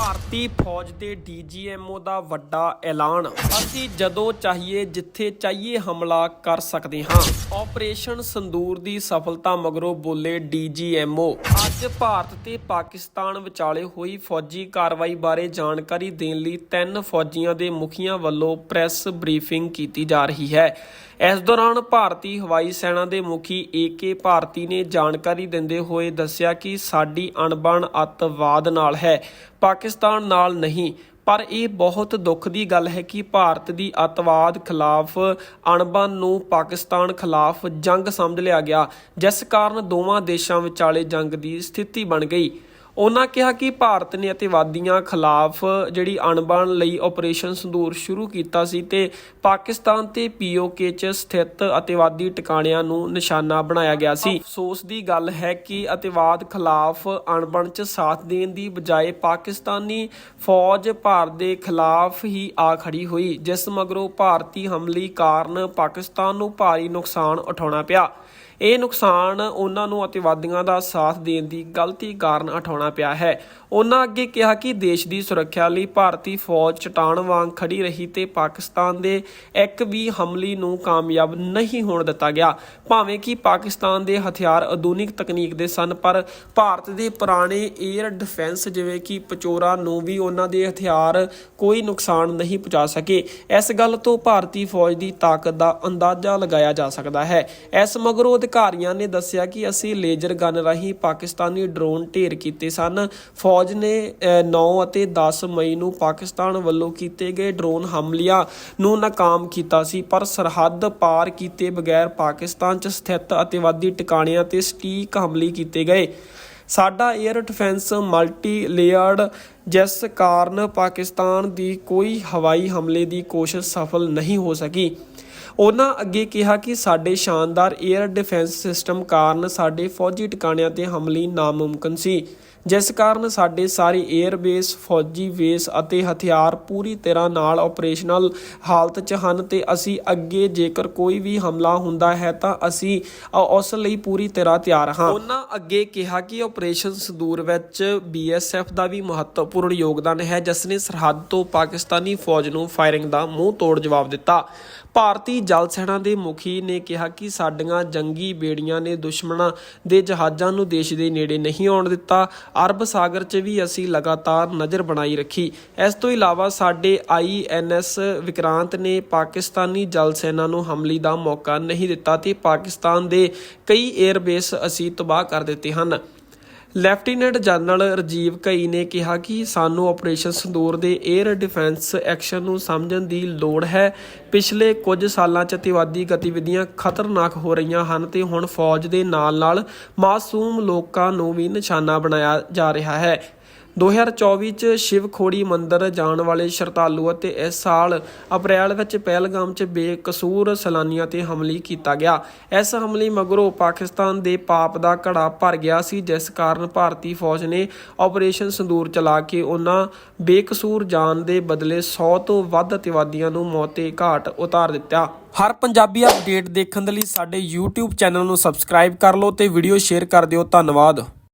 far ਭਾਰਤੀ ਫੌਜ ਦੇ ਡੀਜੀਐਮਓ ਦਾ ਵੱਡਾ ਐਲਾਨ। ਅਸੀਂ ਜਦੋਂ ਚਾਹੀਏ, ਜਿੱਥੇ ਚਾਹੀਏ ਹਮਲਾ ਕਰ ਸਕਦੇ ਹਾਂ। ਆਪਰੇਸ਼ਨ ਸੰਦੂਰ ਦੀ ਸਫਲਤਾ ਮਗਰੋਂ ਬੋਲੇ ਡੀਜੀਐਮਓ ਅੱਜ ਭਾਰਤ ਤੇ ਪਾਕਿਸਤਾਨ ਵਿਚਾਲੇ ਹੋਈ ਫੌਜੀ ਕਾਰਵਾਈ ਬਾਰੇ ਜਾਣਕਾਰੀ ਦੇਣ ਲਈ ਤਿੰਨ ਫੌਜੀਆਂ ਦੇ ਮੁਖੀਆਂ ਵੱਲੋਂ ਪ੍ਰੈਸ ਬਰੀਫਿੰਗ ਕੀਤੀ ਜਾ ਰਹੀ ਹੈ। ਇਸ ਦੌਰਾਨ ਭਾਰਤੀ ਹਵਾਈ ਸੈਨਾ ਦੇ ਮੁਖੀ ਏਕੇ ਭਾਰਤੀ ਨੇ ਜਾਣਕਾਰੀ ਦਿੰਦੇ ਹੋਏ ਦੱਸਿਆ ਕਿ ਸਾਡੀ ਅਣਬਣ ਅੱਤਵਾਦ ਨਾਲ ਹੈ। ਪਾਕਿਸਤਾਨ ਨਾਲ ਨਹੀਂ, ਪਰ ਇਹ ਬਹੁਤ ਦੁੱਖ ਦੀ ਗੱਲ ਹੈ ਕਿ ਭਾਰਤ ਦੀ ਅੱਤਵਾਦ ਖਿਲਾਫ ਅਣਬਣ ਨੂੰ ਪਾਕਿਸਤਾਨ ਖਿਲਾਫ ਜੰਗ ਸਮਝ ਲਿਆ ਗਿਆ, ਜਿਸ ਕਾਰਨ ਦੋਵਾਂ ਦੇਸ਼ਾਂ ਵਿਚਾਲੇ ਜੰਗ ਦੀ ਸਥਿਤੀ ਬਣ ਗਈ। ਉਹਨਾਂ ਕਿਹਾ ਕਿ ਭਾਰਤ ਨੇ ਅਤਿਵਾਦੀਆਂ ਖਿਲਾਫ ਜਿਹੜੀ ਅਣਬਣ ਲਈ ਆਪਰੇਸ਼ਨ ਸੰਦੂਰ ਸ਼ੁਰੂ ਕੀਤਾ ਸੀ ਤੇ ਪਾਕਿਸਤਾਨ ਤੇ ਪੀਓਕੇ 'ਚ ਸਥਿਤ ਅਤਿਵਾਦੀ ਟਿਕਾਣਿਆਂ ਨੂੰ ਨਿਸ਼ਾਨਾ ਬਣਾਇਆ ਗਿਆ ਸੀ। ਅਫਸੋਸ ਦੀ ਗੱਲ ਹੈ ਕਿ ਅਤਿਵਾਦ ਖਿਲਾਫ ਅਣਬਣ 'ਚ ਸਾਥ ਦੇਣ ਦੀ ਬਜਾਏ ਪਾਕਿਸਤਾਨੀ ਫੌਜ ਭਾਰਤ ਦੇ ਖਿਲਾਫ ਹੀ ਆ ਖੜੀ ਹੋਈ, ਜਿਸ ਮਗਰੋਂ ਭਾਰਤੀ ਹਮਲੇ ਕਾਰਨ ਪਾਕਿਸਤਾਨ ਨੂੰ ਭਾਰੀ ਨੁਕਸਾਨ ਉਠਾਉਣਾ ਪਿਆ। ਇਹ ਨੁਕਸਾਨ ਉਹਨਾਂ ਨੂੰ ਅਤਿਵਾਦੀਆਂ ਦਾ ਸਾਥ ਦੇਣ ਦੀ ਗਲਤੀ ਕਾਰਨ ਉਠਾਉਣਾ ਪਿਆ ਹੈ। ਉਹਨਾਂ ਅੱਗੇ ਕਿਹਾ ਕਿ ਦੇਸ਼ ਦੀ ਸੁਰੱਖਿਆ ਲਈ ਭਾਰਤੀ ਫੌਜ ਚਟਾਨ ਵਾਂਗ ਖੜੀ ਰਹੀ ਤੇ ਪਾਕਿਸਤਾਨ ਦੇ ਇੱਕ ਵੀ ਹਮਲੇ ਨੂੰ ਕਾਮਯਾਬ ਨਹੀਂ ਹੋਣ ਦਿੱਤਾ ਗਿਆ। ਭਾਵੇਂ ਕਿ ਪਾਕਿਸਤਾਨ ਦੇ ਹਥਿਆਰ ਆਧੁਨਿਕ ਤਕਨੀਕ ਦੇ ਸਨ, ਪਰ ਭਾਰਤ ਦੇ ਪੁਰਾਣੇ 에ਅਰ ਡਿਫੈਂਸ ਜਿਵੇਂ ਕਿ ਪਚੋਰਾ ਨੂੰ ਵੀ ਉਹਨਾਂ ਦੇ ਹਥਿਆਰ ਕੋਈ ਨੁਕਸਾਨ ਨਹੀਂ ਪਹੁੰਚਾ ਸਕੇ। ਇਸ ਗੱਲ ਤੋਂ ਭਾਰਤੀ ਫੌਜ ਦੀ ਤਾਕਤ ਦਾ ਅੰਦਾਜ਼ਾ ਲਗਾਇਆ ਜਾ ਸਕਦਾ ਹੈ। ਇਸ ਮਗਰੋਂ ਅਧਿਕਾਰੀਆਂ ਨੇ ਦੱਸਿਆ ਕਿ ਅਸੀਂ ਲੇਜ਼ਰ ਗਨ ਰਾਹੀਂ ਪਾਕਿਸਤਾਨੀ ਡਰੋਨ ਢੇਰ ਕੀਤੇ ਸਨ। ਫੌਜ ਫੌਜ ਨੇ ਅਹ, 9 ਅਤੇ 10 ਮਈ ਨੂੰ ਪਾਕਿਸਤਾਨ ਵੱਲੋਂ ਕੀਤੇ ਗਏ ਡਰੋਨ ਹਮਲਿਆਂ ਨੂੰ ਨਾਕਾਮ ਕੀਤਾ ਸੀ ਪਰ ਸਰਹੱਦ ਪਾਰ ਕੀਤੇ ਬਗੈਰ ਪਾਕਿਸਤਾਨ 'ਚ ਸਥਿਤ ਅਤਿਵਾਦੀ ਟਿਕਾਣਿਆਂ ਤੇ ਸਟੀਕ ਹਮਲੇ ਕੀਤੇ ਗਏ। ਸਾਡਾ 에ਅਰ ਡਿਫੈਂਸ ਮਲਟੀ ਲੇਅਰਡ ਜਿਸ ਕਾਰਨ ਪਾਕਿਸਤਾਨ ਦੀ ਕੋਈ ਹਵਾਈ ਹਮਲੇ ਦੀ ਕੋਸ਼ਿਸ਼ ਸਫਲ ਨਹੀਂ ਹੋ ਸਕੀ। ਉਹਨਾਂ ਅੱਗੇ ਕਿਹਾ ਕਿ ਸਾਡੇ ਸ਼ਾਨਦਾਰ 에ਅਰ ਡਿਫੈਂਸ ਸਿਸਟਮ ਕਾਰਨ ਸਾਡੇ ਫੌਜੀ ਟਿਕਾਣਿਆਂ ਤੇ ਹਮਲੇ ਨਾਮੁਮਕਿਨ ਸੀ। ਜਿਸ ਕਾਰਨ ਸਾਡੇ ਸਾਰੇ 에ਅਰ ਬੇਸ ਫੌਜੀ ਬੇਸ ਅਤੇ ਹਥਿਆਰ ਪੂਰੀ ਤਰ੍ਹਾਂ ਨਾਲ ਆਪਰੇਸ਼ਨਲ ਹਾਲਤ 'ਚ ਹਨ ਤੇ ਅਸੀਂ ਅੱਗੇ ਜੇਕਰ ਕੋਈ ਵੀ ਹਮਲਾ ਹੁੰਦਾ ਹੈ ਤਾਂ ਅਸੀਂ ਉਸ ਲਈ ਪੂਰੀ ਤਰ੍ਹਾਂ ਤਿਆਰ ਹਾਂ। ਉਹਨਾਂ ਅੱਗੇ ਕਿਹਾ ਕਿ ਆਪਰੇਸ਼ਨ ਸੰਦੂਰ ਵਿੱਚ ਬੀਐਸਐਫ ਦਾ ਵੀ ਮਹੱਤਵਪੂਰਨ ਯੋਗਦਾਨ ਹੈ, ਜਿਸ ਨੇ ਸਰਹੱਦ ਤੋਂ ਪਾਕਿਸਤਾਨੀ ਫੌਜ ਨੂੰ ਫਾਇਰਿੰਗ ਦਾ ਮੂੰਹ ਤੋੜ ਜਵਾਬ ਦਿੱਤਾ। ਭਾਰਤੀ ਜਲ ਸੈਨਾ ਦੇ ਮੁਖੀ ਨੇ ਕਿਹਾ ਕਿ ਸਾਡੀਆਂ ਜੰਗੀ ਬੇੜੀਆਂ ਨੇ ਦੁਸ਼ਮਣਾਂ ਦੇ ਜਹਾਜ਼ਾਂ ਨੂੰ ਦੇਸ਼ ਦੇ ਨੇੜੇ ਨਹੀਂ ਆਉਣ ਦਿੱਤਾ। ਅਰਬ ਸਾਗਰ 'ਚ ਵੀ ਅਸੀਂ ਲਗਾਤਾਰ ਨਜ਼ਰ ਬਣਾਈ ਰੱਖੀ। ਇਸ ਤੋਂ ਇਲਾਵਾ ਸਾਡੇ ਆਈਐਨਐਸ ਵਿਕਰਾਂਤ ਨੇ ਪਾਕਿਸਤਾਨੀ ਜਲ ਸੈਨਾ ਨੂੰ ਹਮਲੇ ਦਾ ਮੌਕਾ ਨਹੀਂ ਦਿੱਤਾ ਤੇ ਪਾਕਿਸਤਾਨ ਦੇ ਕਈ 에ਅਰ ਬੇਸ ਅਸੀਂ ਤਬਾਹ ਕਰ ਦਿੱਤੇ ਹਨ। ਲੈਫਟੀਨੈਂਟ ਜਨਰਲ ਰਜੀਵ ਕਈ ਨੇ ਕਿਹਾ ਕਿ ਸਾਨੂੰ ਆਪਰੇਸ਼ਨ ਸੰਦੂਰ ਦੇ 에ਅਰ ਡਿਫੈਂਸ ਐਕਸ਼ਨ ਨੂੰ ਸਮਝਣ ਦੀ ਲੋੜ ਹੈ। ਪਿਛਲੇ ਕੁਝ ਸਾਲਾਂ 'ਚ ਅਤਿਵਾਦੀ ਗਤੀਵਿਧੀਆਂ ਖਤਰਨਾਕ ਹੋ ਰਹੀਆਂ ਹਨ ਤੇ ਹੁਣ ਫੌਜ ਦੇ ਨਾਲ-ਨਾਲ ਮਾਸੂਮ ਲੋਕਾਂ ਨੂੰ ਵੀ ਨਿਸ਼ਾਨਾ ਬਣਾਇਆ ਜਾ ਰਿਹਾ ਹੈ। 2024 ਚ ਸ਼ਿਵ ਖੋੜੀ ਮੰਦਿਰ ਜਾਣ ਵਾਲੇ ਸ਼ਰਧਾਲੂ ਅਤੇ ਇਸ ਸਾਲ ਅਪ੍ਰੈਲ ਵਿੱਚ ਪਹਿਲਗਾਮ ਚ ਬੇਕਸੂਰ ਸੈਲਾਨੀਆਂ ਤੇ ਹਮਲੇ ਕੀਤਾ ਗਿਆ। ਇਸ ਹਮਲੇ ਮਗਰੋਂ ਪਾਕਿਸਤਾਨ ਦੇ ਪਾਪ ਦਾ ਘੜਾ ਭਰ ਗਿਆ ਸੀ, ਜਿਸ ਕਾਰਨ ਭਾਰਤੀ ਫੌਜ ਨੇ ਆਪਰੇਸ਼ਨ ਸੰਦੂਰ ਚਲਾ ਕੇ ਉਹਨਾਂ ਬੇਕਸੂਰ ਜਾਨ ਦੇ ਬਦਲੇ 100 ਤੋਂ ਵੱਧ ਅਤਿਵਾਦੀਆਂ ਨੂੰ ਮੌਤੇ ਘਾਟ ਉਤਾਰ ਦਿੱਤਾ। ਹਰ ਪੰਜਾਬੀ ਅਪਡੇਟ ਦੇਖਣ ਦੇ ਲਈ ਸਾਡੇ YouTube ਚੈਨਲ ਨੂੰ ਸਬਸਕ੍ਰਾਈਬ ਕਰ ਲਓ ਤੇ ਵੀਡੀਓ ਸ਼ੇਅਰ ਕਰ ਦਿਓ। ਧੰਨਵਾਦ।